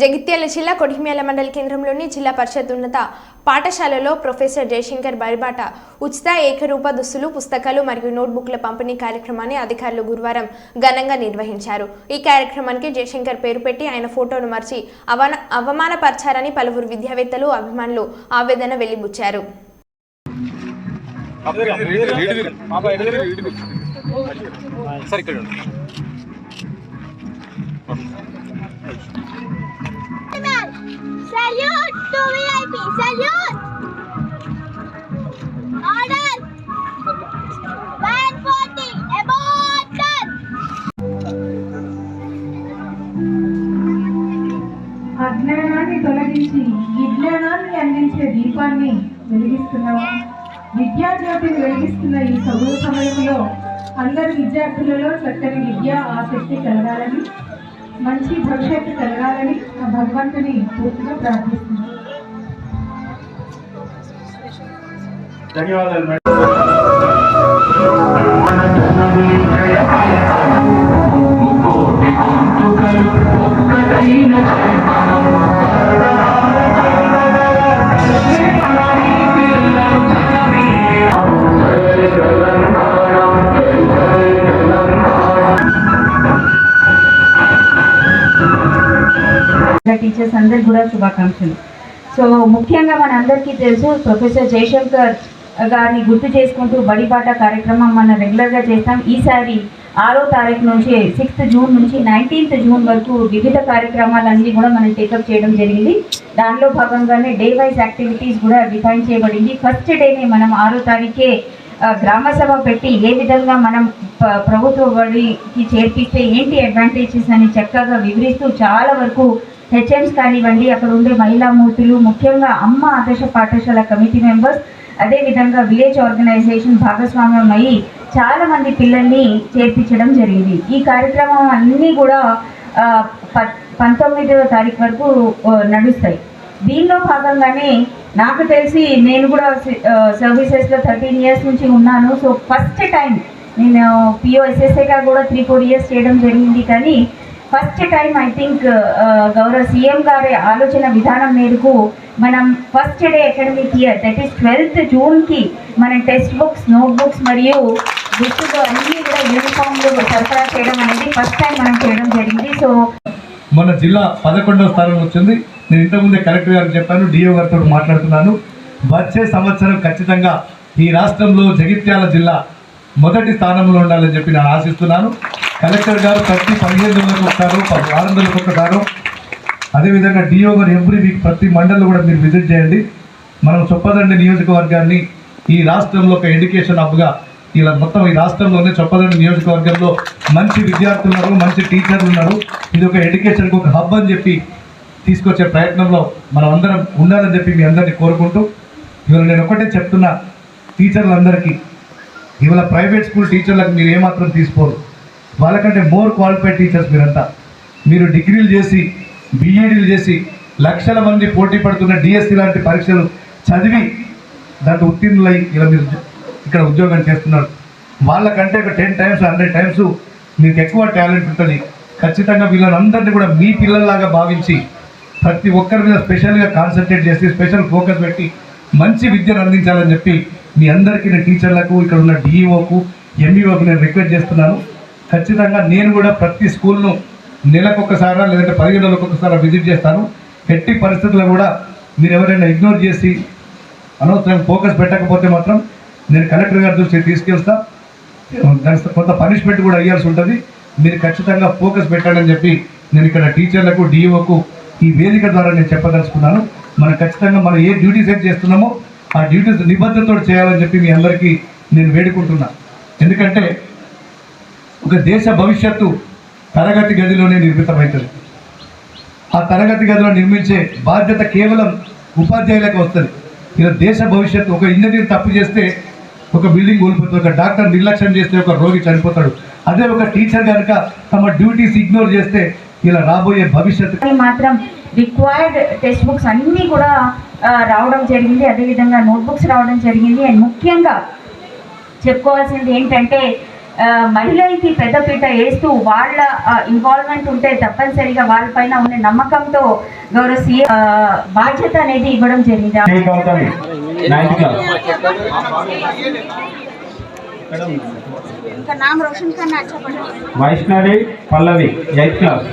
జగిత్యాల జిల్లా కొడిమియాల మండల కేంద్రంలోని జిల్లా పరిషత్ ఉన్నత పాఠశాలలో ప్రొఫెసర్ జయశంకర్ బరిబాట ఉచిత ఏకరూప దుస్తులు పుస్తకాలు మరియు నోట్బుక్ల పంపిణీ కార్యక్రమాన్ని అధికారులు గురువారం ఘనంగా నిర్వహించారు. ఈ కార్యక్రమానికి జయశంకర్ పేరు పెట్టి ఆయన ఫోటోను మర్చి అవన అవమానపరిచారని పలువురు విద్యావేత్తలు అభిమానులు ఆవేదన వెలిబుచ్చారు. సార్ ఇక్కడ to VIP! Salute! Order! Band 40! Abort! అజ్ఞానాన్ని తొలగించి విజ్ఞానాన్ని అందించే దీపాన్ని వెలిగిస్తున్నావా విద్యాజ్యోతిని వెలిగిస్తున్న ఈ చదువు సమయంలో అందరి విద్యార్థులలో చక్కని విద్య ఆసక్తి కలగాలని మంచి భవిష్యత్తు కలగాలని భగవంతుని పూర్తిగా ప్రార్థిస్తున్నాను ధన్యవాదాలు మేడం. టీచర్స్ అందరికి కూడా శుభాకాంక్షలు. సో ముఖ్యంగా మనందరికీ తెలుసు ప్రొఫెసర్ జయశంకర్ గారిని గుర్తు చేసుకుంటూ బడిపాట కార్యక్రమం మనం రెగ్యులర్గా చేస్తాం. ఈసారి ఆరో తారీఖు నుంచి సిక్స్త్ జూన్ నుంచి నైన్టీన్త్ జూన్ వరకు వివిధ కార్యక్రమాలన్నీ కూడా మనం టేకప్ చేయడం జరిగింది. దానిలో భాగంగానే డే వైజ్ యాక్టివిటీస్ కూడా డిఫైన్ చేయబడింది. ఫస్ట్ డేనే మనం ఆరో తారీఖే ఆ, గ్రామ సభ పెట్టి ఏ విధంగా మనం ప్రభుత్వ బడికి చేర్పిస్తే ఏంటి అడ్వాంటేజెస్ అని చక్కగా వివరిస్తూ చాలా వరకు హెచ్ఎంస్ కానివ్వండి అక్కడ ఉండే మహిళా మూర్తులు ముఖ్యంగా అమ్మ ఆదర్శ పాఠశాల కమిటీ మెంబర్స్ అదేవిధంగా విలేజ్ ఆర్గనైజేషన్ భాగస్వామ్యం అయ్యి చాలా మంది పిల్లల్ని చేర్పించడం జరిగింది. ఈ కార్యక్రమం అన్నీ కూడా ప- పంతొమ్మిదవ తారీఖు వరకు నడుస్తాయి. దీనిలో భాగంగానే నాకు తెలిసి నేను కూడా సర్వీసెస్లో థర్టీన్ ఇయర్స్ నుంచి ఉన్నాను. సో ఫస్ట్ టైం నేను పిఓఎస్ఎస్ఏగా కూడా త్రీ ఫోర్ ఇయర్స్ చేయడం జరిగింది. కానీ ఫస్ట్ టైం ఐ థింక్ గౌరవ సీఎం గారి ఆలోచన విధానం మేరకు మనం first day academic year that is twelfth జూన్కి మనం టెక్స్ట్ బుక్స్ నోట్ బుక్స్ మరియు దుస్తులు అన్నీ కూడా యూనిఫామ్లు సరఫరా చేయడం అనేది ఫస్ట్ టైం మనం చేయడం జరిగింది. సో మన జిల్లా పదకొండవ స్థానం వచ్చింది. నేను ఇంతకుముందే కలెక్టర్ గారు చెప్పాను డిఓ గారితో మాట్లాడుతున్నాను. వచ్చే సంవత్సరం ఖచ్చితంగా ఈ రాష్ట్రంలో జగిత్యాల జిల్లా మొదటి స్థానంలో ఉండాలని చెప్పి నేను ఆశిస్తున్నాను. కలెక్టర్ గారు ప్రతి పదిహేను రోజులకు ఒకసారి పది వారం రోజులకు ఒకసారి అదేవిధంగా డిఓ గారు ఎవ్రీ వీక్ ప్రతి మండలి కూడా మీరు విజిట్ చేయండి. మనం చొప్పదండి నియోజకవర్గాన్ని ఈ రాష్ట్రంలో ఒక ఎడ్యుకేషన్ హబ్గా ఇలా మొత్తం ఈ రాష్ట్రంలోనే చొప్పదండి నియోజకవర్గంలో మంచి విద్యార్థులు ఉన్నారు మంచి టీచర్లు ఉన్నారు. ఇది ఒక ఎడ్యుకేషన్కి ఒక హబ్ అని చెప్పి తీసుకొచ్చే ప్రయత్నంలో మనం అందరం ఉండాలని చెప్పి మీ అందరినీ కోరుకుంటూ ఇవాళ నేను ఒకటే చెప్తున్నా టీచర్లందరికీ ఇవాళ ప్రైవేట్ స్కూల్ టీచర్లకు మీరు ఏమాత్రం తీసుకోరు. వాళ్ళకంటే మోర్ క్వాలిఫైడ్ టీచర్స్ మీరంతా. మీరు డిగ్రీలు చేసి బీఈడీలు చేసి లక్షల మంది పోటీ పడుతున్న డిఎస్సి లాంటి పరీక్షలు చదివి దాంట్లో ఉత్తీర్ణులై ఇలా మీరు ఇక్కడ ఉద్యోగం చేస్తున్నారు. వాళ్ళకంటే ఒక టెన్ టైమ్స్ హండ్రెడ్ టైమ్స్ మీకు ఎక్కువ టాలెంట్ ఉంటుంది. ఖచ్చితంగా వీళ్ళందరినీ కూడా మీ పిల్లల్లాగా భావించి ప్రతి ఒక్కరి మీద స్పెషల్గా కాన్సన్ట్రేట్ చేసి స్పెషల్ ఫోకస్ పెట్టి మంచి విద్యను అందించాలని చెప్పి మీ అందరికీ నేను టీచర్లకు ఇక్కడ ఉన్న డిఈఓకు ఎంఈఓకు నేను రిక్వెస్ట్ చేస్తున్నాను. ఖచ్చితంగా నేను కూడా ప్రతి స్కూల్ను నెలకొకసారా లేదంటే పదిహేను రోజులకు ఒకసారి విజిట్ చేస్తాను. ఎట్టి పరిస్థితుల్లో కూడా మీరు ఎవరైనా ఇగ్నోర్ చేసి అనవసరం ఫోకస్ పెట్టకపోతే మాత్రం నేను కలెక్టర్ గారి దృష్టికి తీసుకెళ్తా. కొంత పనిష్మెంట్ కూడా అయ్యాల్సి ఉంటుంది. మీరు ఖచ్చితంగా ఫోకస్ పెట్టాలని చెప్పి నేను ఇక్కడ టీచర్లకు డిఓకు ఈ వేదిక ద్వారా నేను చెప్పదలుచుకున్నాను. మనం ఖచ్చితంగా మనం ఏ డ్యూటీస్ అయితే చేస్తున్నామో ఆ డ్యూటీస్ నిబద్ధతతో చేయాలని చెప్పి మీ అందరికీ నేను వేడుకుంటున్నా. ఎందుకంటే ఒక దేశ భవిష్యత్తు తరగతి గదిలోనే నిర్మితమవుతుంది ఆ తరగతి గదిలో నిర్మించే బాధ్యత కేవలం ఉపాధ్యాయులకు వస్తుంది. ఇలా దేశ భవిష్యత్తు ఒక ఇంజనీర్ తప్పు చేస్తే ఒక బిల్డింగ్ కోల్పోతుంది ఒక డాక్టర్ నిర్లక్ష్యం చేస్తే ఒక రోగి చనిపోతాడు. అదే ఒక టీచర్ కనుక తమ డ్యూటీస్ ఇగ్నోర్ చేస్తే ఇలా రాబోయే భవిష్యత్తు. మాత్రం రిక్వైర్డ్ టెక్స్ట్ బుక్స్ అన్నీ కూడా రావడం జరిగింది. అదేవిధంగా నోట్బుక్స్ రావడం జరిగింది. అండ్ ముఖ్యంగా చెప్పుకోవాల్సింది ఏంటంటే మహిళలకి పెద్దపీట వేస్తూ వాళ్ళ ఇన్వాల్వ్మెంట్ ఉంటే తప్పనిసరిగా వాళ్ళ పైన ఉండే నమ్మకంతో గౌరవ సీఎం బాధ్యత అనేది ఇవ్వడం జరిగింది. వైష్ణవి పల్లవి క్లాస్.